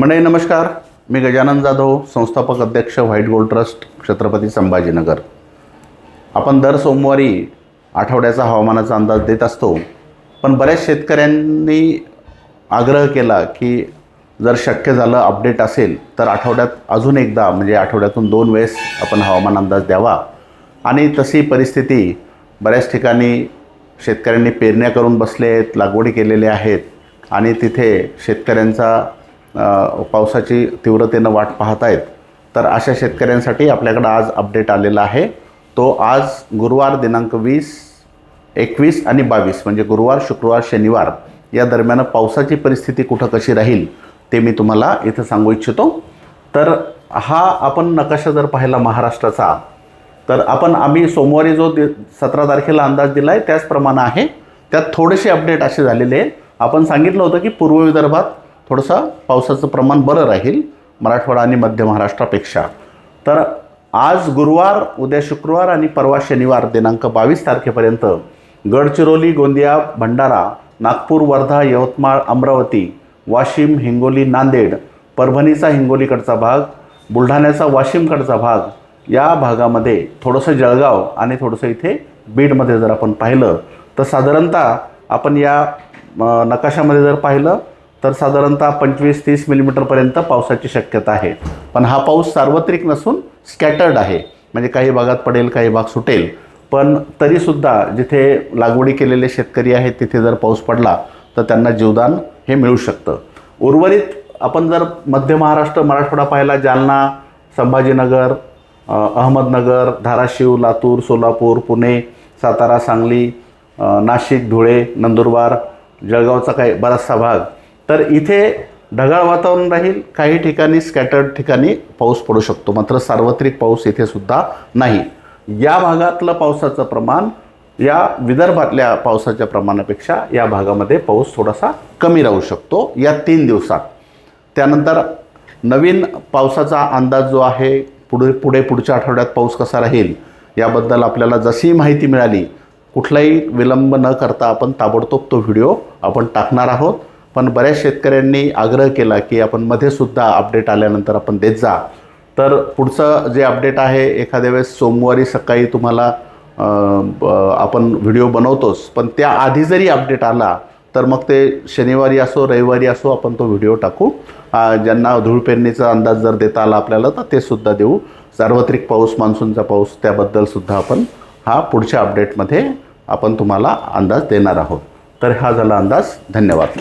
मंडळी नमस्कार. मी गजानन जाधव संस्थापक अध्यक्ष white gold trust Chhatrapati Sambhajinagar. आपण दर सोमवारी आठवड्याचा हवामानाचा अंदाज देत असतो पण बऱ्याच शेतकऱ्यांनी आग्रह केला की जर शक्य झालं अपडेट असेल तर आठवड्यात अजून एकदा म्हणजे आठवड्यातून दोन वेळेस आपण हवामान अंदाज द्यावा. आणि तशी परिस्थिती बऱ्याच ठिकाणी शेतकऱ्यांनी पेरण्या करून बसले आहेत लागवडी केलेल्या आहेत. आणि तिथे शेतकऱ्यांचा पावसाची तीव्रतेनं वाट पाहत आहेत तर अशा शेतकऱ्यांसाठी आपल्याकडं आज अपडेट आलेला आहे. तो आज गुरुवार दिनांक वीस एकवीस आणि बावीस म्हणजे गुरुवार शुक्रवार शनिवार या दरम्यान पावसाची परिस्थिती कुठं कशी राहील ते मी तुम्हाला इथं सांगू इच्छितो. तर हा आपण नकाशा जर पाहिला महाराष्ट्राचा तर आपण आम्ही सोमवारी जो दि सतरा तारखेला अंदाज दिला आहे त्याचप्रमाणे आहे. त्यात थोडेसे अपडेट असे झालेले आहे. आपण सांगितलं होतं की पूर्व विदर्भात थोडंसं पावसाचं प्रमाण बरं राहील मराठवाडा आणि मध्य महाराष्ट्रापेक्षा. तर आज गुरुवार उद्या शुक्रवार आणि परवा शनिवार दिनांक बावीस तारखेपर्यंत गडचिरोली गोंदिया भंडारा नागपूर वर्धा यवतमाळ अमरावती वाशिम हिंगोली नांदेड परभणीचा हिंगोलीकडचा भाग बुलढाण्याचा वाशिमकडचा भाग या भागामध्ये थोडंसं जळगाव आणि थोडंसं इथे बीडमध्ये जर आपण पाहिलं तर साधारणतः आपण या नकाशामध्ये जर पाहिलं तर साधारणतः पंचवीस तीस मिलीमीटरपर्यंत पावसाची शक्यता आहे. पण हा पाऊस सार्वत्रिक नसून स्कॅटर्ड आहे. म्हणजे काही भागात पडेल काही भाग सुटेल. पण तरीसुद्धा जिथे लागवडी केलेले शेतकरी आहेत तिथे जर पाऊस पडला तर त्यांना जीवदान हे मिळू शकतं. उर्वरित आपण जर मध्य महाराष्ट्र मराठवाडा पाहिला जालना संभाजीनगर अहमदनगर धाराशिव लातूर सोलापूर पुणे सातारा सांगली नाशिक धुळे नंदुरबार जळगावचा काही बराचसा भाग तर इथे ढगाळ वातावरण राहील काही ठिकाणी स्कॅटर्ड ठिकाणी पाऊस पडू शकतो. मात्र सार्वत्रिक पाऊस इथे सुद्धा नाही. या भागातलं पावसाचं प्रमाण या विदर्भातल्या पावसाच्या प्रमाणापेक्षा या भागामध्ये पाऊस थोडासा कमी राहू शकतो या तीन दिवसात. त्यानंतर नवीन पावसाचा अंदाज जो आहे पुढे पुढे पुढच्या आठवड्यात पाऊस कसा राहील याबद्दल आपल्याला जशी माहिती मिळाली कुठलाही विलंब न करता आपण ताबडतोब तो व्हिडिओ आपण टाकणार आहोत. पण बऱ्याच शेतकऱ्यांनी आग्रह केला की आपण मध्ये सुद्धा अपडेट आल्यानंतर आपण देत जा. तर पुढचं जे अपडेट आहे एखाद्या वेळेस सोमवारी सकाळी तुम्हाला आपण व्हिडिओ बनवतोच. पण त्याआधी जरी अपडेट आला तर मग ते शनिवारी असो रविवारी असो आपण तो व्हिडिओ टाकू. ज्यांना धूळ पेरणीचा अंदाज जर देता आला आपल्याला तर ते सुद्धा देऊ. सार्वत्रिक पाऊस मान्सूनचा पाऊस त्याबद्दलसुद्धा आपण हा पुढच्या अपडेटमध्ये आपण तुम्हाला अंदाज देणार आहोत. तर हा झाला अंदाज. धन्यवाद.